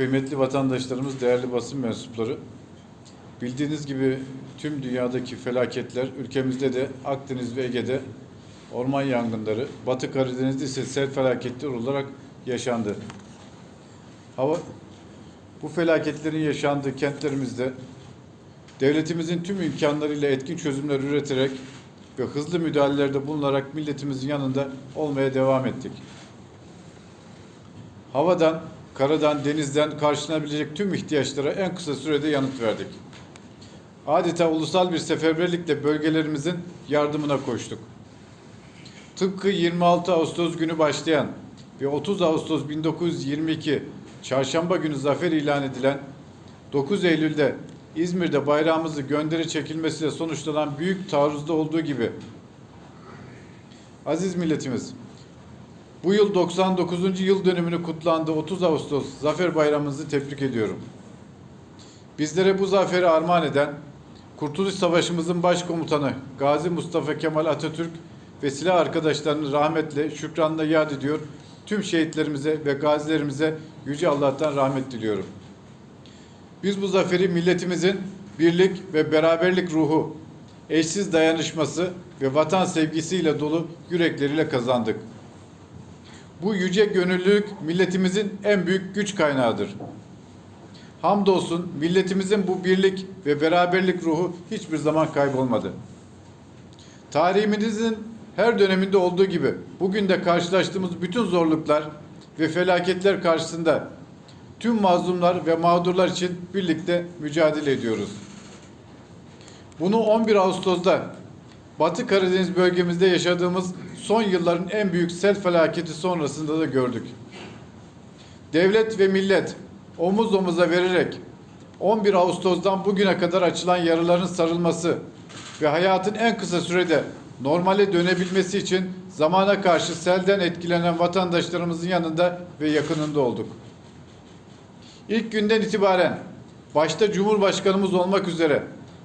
Kıymetli vatandaşlarımız, değerli basın mensupları, bildiğiniz gibi tüm dünyadaki felaketler ülkemizde de Akdeniz ve Ege'de orman yangınları, Batı Karadeniz'de ise sel felaketleri olarak yaşandı. Hava bu felaketlerin yaşandığı kentlerimizde devletimizin tüm imkanlarıyla etkin çözümler üreterek ve hızlı müdahalelerde bulunarak milletimizin yanında olmaya devam ettik. Havadan, karadan, denizden karşılanabilecek tüm ihtiyaçlara en kısa sürede yanıt verdik. Adeta ulusal bir seferberlikle bölgelerimizin yardımına koştuk. Tıpkı 26 Ağustos günü başlayan ve 30 Ağustos 1922 Çarşamba günü zafer ilan edilen 9 Eylül'de İzmir'de bayrağımızı gönderi çekilmesiyle sonuçlanan büyük taarruzda olduğu gibi aziz milletimiz bu yıl 99. yıl dönümünü kutlandığı 30 Ağustos Zafer Bayramımızı tebrik ediyorum. Bizlere bu zaferi armağan eden Kurtuluş Savaşımızın başkomutanı Gazi Mustafa Kemal Atatürk ve silah arkadaşlarını rahmetle, şükranla yad ediyor. Tüm şehitlerimize ve gazilerimize Yüce Allah'tan rahmet diliyorum. Biz bu zaferi milletimizin birlik ve beraberlik ruhu, eşsiz dayanışması ve vatan sevgisiyle dolu yürekleriyle kazandık. Bu yüce gönüllülük milletimizin en büyük güç kaynağıdır. Hamdolsun milletimizin bu birlik ve beraberlik ruhu hiçbir zaman kaybolmadı. Tarihimizin her döneminde olduğu gibi bugün de karşılaştığımız bütün zorluklar ve felaketler karşısında tüm mazlumlar ve mağdurlar için birlikte mücadele ediyoruz. Bunu 11 Ağustos'ta Batı Karadeniz bölgemizde yaşadığımız son yılların en büyük sel felaketi sonrasında da gördük. Devlet ve millet omuz omuza vererek 11 Ağustos'tan bugüne kadar açılan yaraların sarılması ve hayatın en kısa sürede normale dönebilmesi için zamana karşı selden etkilenen vatandaşlarımızın yanında ve yakınında olduk. İlk günden itibaren başta Cumhurbaşkanımız olmak üzere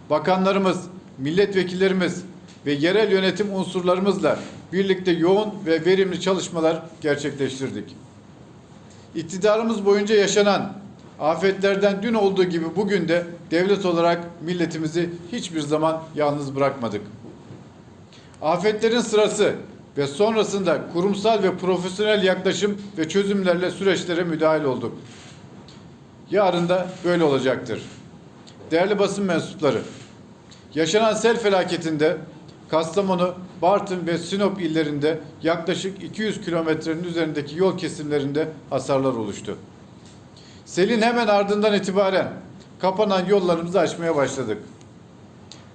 bakanlarımız, milletvekillerimiz ve yerel yönetim unsurlarımızla birlikte yoğun ve verimli çalışmalar gerçekleştirdik. İktidarımız boyunca yaşanan afetlerden dün olduğu gibi bugün de devlet olarak milletimizi hiçbir zaman yalnız bırakmadık. Afetlerin sırası ve sonrasında kurumsal ve profesyonel yaklaşım ve çözümlerle süreçlere müdahil olduk. Yarın da böyle olacaktır. Değerli basın mensupları, yaşanan sel felaketinde Kastamonu, Bartın ve Sinop illerinde yaklaşık 200 kilometrenin üzerindeki yol kesimlerinde hasarlar oluştu. Selin hemen ardından itibaren kapanan yollarımızı açmaya başladık.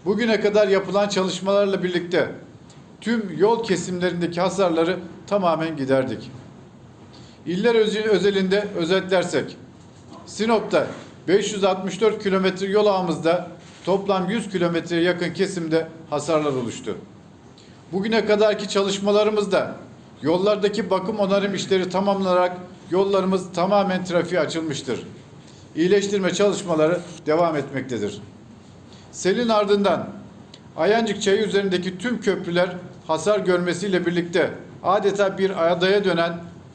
Bugüne kadar yapılan çalışmalarla birlikte tüm yol kesimlerindeki hasarları tamamen giderdik. İller özelinde özetlersek, Sinop'ta 564 kilometre yol ağımızda toplam 100 kilometreye yakın kesimde hasarlar oluştu. Bugüne kadarki çalışmalarımızda yollardaki bakım onarım işleri tamamlanarak yollarımız tamamen trafiğe açılmıştır. İyileştirme çalışmaları devam etmektedir. Selin ardından Ayancık Çayı üzerindeki tüm köprüler hasar görmesiyle birlikte adeta bir adaya dönen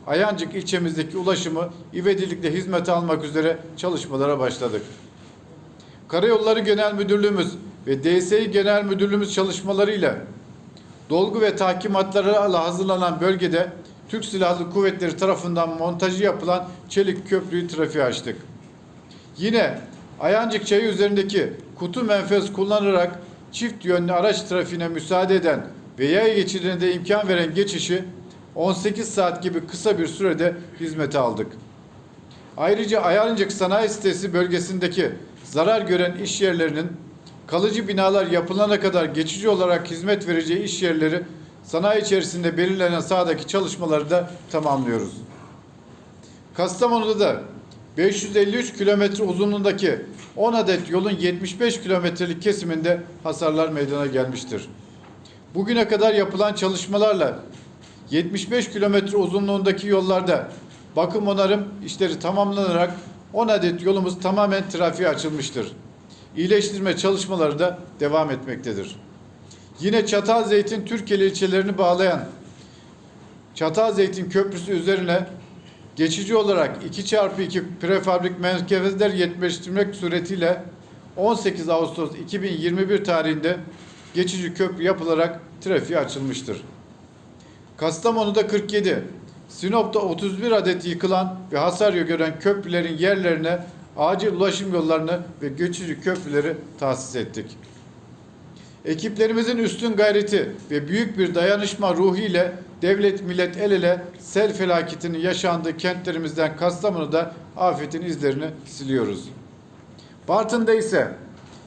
Ayancık ilçemizdeki ulaşımı ivedilikle hizmete almak üzere çalışmalara başladık. Karayolları Genel Müdürlüğümüz ve DSİ Genel Müdürlüğümüz çalışmalarıyla dolgu ve tahkimatlarla hazırlanan bölgede Türk Silahlı Kuvvetleri tarafından montajı yapılan çelik köprüyü trafiğe açtık. Yine Ayancık Çayı üzerindeki kutu menfez kullanarak çift yönlü araç trafiğine müsaade eden ve yaya geçidine de imkan veren geçişi 18 saat gibi kısa bir sürede hizmete aldık. Ayrıca Ayancık Sanayi Sitesi bölgesindeki zarar gören iş yerlerinin kalıcı binalar yapılana kadar geçici olarak hizmet vereceği iş yerleri sanayi içerisinde belirlenen sahadaki çalışmaları da tamamlıyoruz. Kastamonu'da da 553 kilometre uzunluğundaki 10 adet yolun 75 kilometrelik kesiminde hasarlar meydana gelmiştir. Bugüne kadar yapılan çalışmalarla 75 kilometre uzunluğundaki yollarda bakım onarım işleri tamamlanarak 10 adet yolumuz tamamen trafiğe açılmıştır. İyileştirme çalışmaları da devam etmektedir. Yine Çatalzeytin Türkiye ilçelerini bağlayan Çatalzeytin Köprüsü üzerine geçici olarak 2x2 prefabrik merkezler yetiştirmek suretiyle 18 Ağustos 2021 tarihinde geçici köprü yapılarak trafiğe açılmıştır. Kastamonu'da 47, Sinop'ta 31 adet yıkılan ve hasar gören köprülerin yerlerine acil ulaşım yollarını ve geçici köprüleri tahsis ettik. Ekiplerimizin üstün gayreti ve büyük bir dayanışma ruhu ile devlet millet el ele sel felaketinin yaşandığı kentlerimizden Kastamonu'da afetin izlerini siliyoruz. Bartın'da ise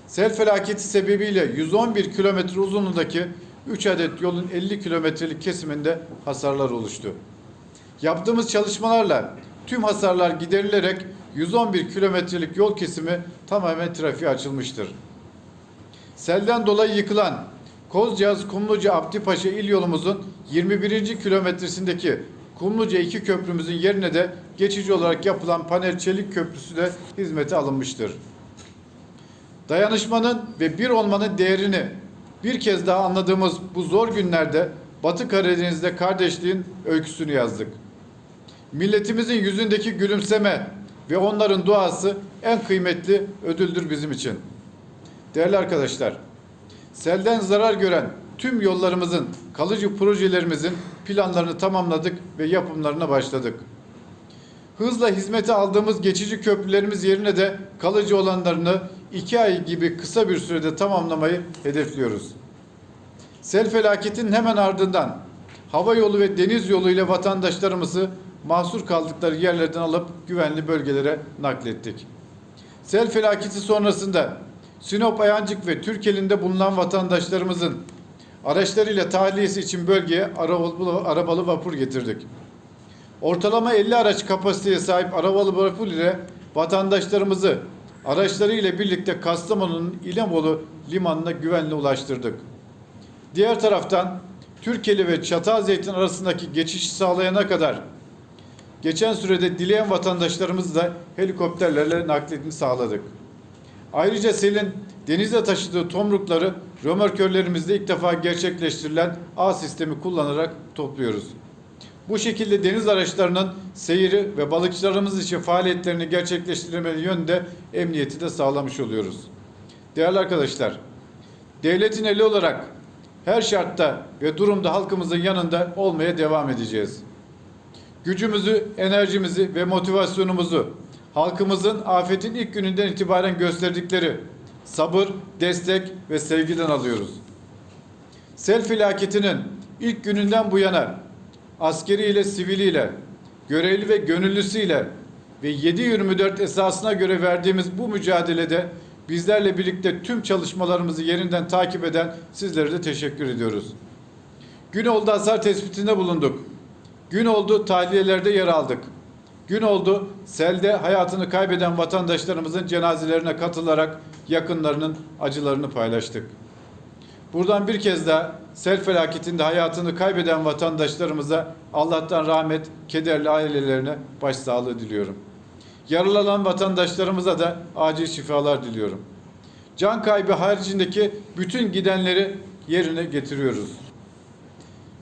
sel felaketi sebebiyle 111 kilometre uzunluğundaki 3 adet yolun 50 kilometrelik kesiminde hasarlar oluştu. Yaptığımız çalışmalarla tüm hasarlar giderilerek 111 kilometrelik yol kesimi tamamen trafiğe açılmıştır. Selden dolayı yıkılan Kozcağız Kumluca Abdipaşa il yolumuzun 21. kilometresindeki Kumluca 2 köprümüzün yerine de geçici olarak yapılan panel çelik köprüsü de hizmete alınmıştır. Dayanışmanın ve bir olmanın değerini bir kez daha anladığımız bu zor günlerde Batı Karadeniz'de kardeşliğin öyküsünü yazdık. Milletimizin yüzündeki gülümseme ve onların duası en kıymetli ödüldür bizim için. Değerli arkadaşlar, selden zarar gören tüm yollarımızın, kalıcı projelerimizin planlarını tamamladık ve yapımlarına başladık. Hızla hizmete aldığımız geçici köprülerimiz yerine de kalıcı olanlarını iki ay gibi kısa bir sürede tamamlamayı hedefliyoruz. Sel felaketinin hemen ardından hava yolu ve deniz yolu ile vatandaşlarımızı mahsur kaldıkları yerlerden alıp güvenli bölgelere naklettik. Sel felaketi sonrasında Sinop, Ayancık ve Türkel'inde bulunan vatandaşlarımızın araçlarıyla tahliyesi için bölgeye arabalı, vapur getirdik. Ortalama 50 araç kapasiteye sahip arabalı vapur ile vatandaşlarımızı araçlarıyla birlikte Kastamonu'nun İnebolu limanına güvenle ulaştırdık. Diğer taraftan Türkeli ve Çatalzeytin arasındaki geçişi sağlayana kadar geçen sürede dileyen vatandaşlarımızı da helikopterlerle nakledini sağladık. Ayrıca selin denize taşıdığı tomrukları römorkörlerimizde ilk defa gerçekleştirilen ağ sistemi kullanarak topluyoruz. Bu şekilde deniz araçlarının seyri ve balıkçılarımız için faaliyetlerini gerçekleştirme yönünde emniyeti de sağlamış oluyoruz. Değerli arkadaşlar, devletin eli olarak her şartta ve durumda halkımızın yanında olmaya devam edeceğiz. Gücümüzü, enerjimizi ve motivasyonumuzu halkımızın afetin ilk gününden itibaren gösterdikleri sabır, destek ve sevgiden alıyoruz. Sel felaketinin ilk gününden bu yana askeriyle, siviliyle, görevli ve gönüllüsüyle ve 7-24 esasına göre verdiğimiz bu mücadelede bizlerle birlikte tüm çalışmalarımızı yerinden takip eden sizlere de teşekkür ediyoruz. Gün oldu hasar tespitinde bulunduk. Gün oldu tahliyelerde yer aldık. Gün oldu selde hayatını kaybeden vatandaşlarımızın cenazelerine katılarak yakınlarının acılarını paylaştık. Buradan bir kez daha sel felaketinde hayatını kaybeden vatandaşlarımıza Allah'tan rahmet, kederli ailelerine başsağlığı diliyorum. Yaralanan vatandaşlarımıza da acil şifalar diliyorum. Can kaybı haricindeki bütün gidenleri yerine getiriyoruz.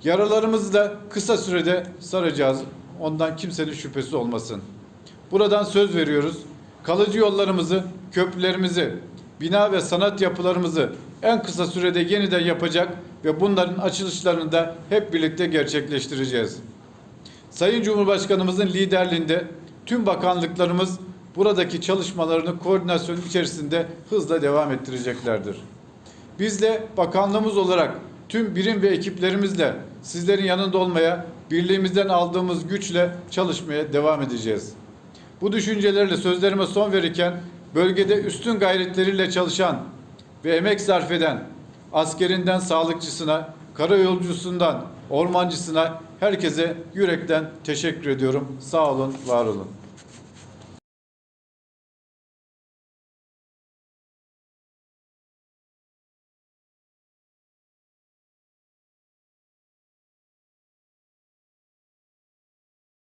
Yaralarımızı da kısa sürede saracağız. Ondan kimsenin şüphesi olmasın. Buradan söz veriyoruz. Kalıcı yollarımızı, köprülerimizi, bina ve sanat yapılarımızı en kısa sürede yeniden yapacak ve bunların açılışlarını da hep birlikte gerçekleştireceğiz. Sayın Cumhurbaşkanımızın liderliğinde tüm bakanlıklarımız buradaki çalışmalarını koordinasyon içerisinde hızla devam ettireceklerdir. Biz de bakanlığımız olarak tüm birim ve ekiplerimizle sizlerin yanında olmaya, birliğimizden aldığımız güçle çalışmaya devam edeceğiz. Bu düşüncelerle sözlerime son verirken bölgede üstün gayretleriyle çalışan ve emek sarf eden askerinden sağlıkçısına, karayolcusundan ormancısına herkese yürekten teşekkür ediyorum. Sağ olun, var olun.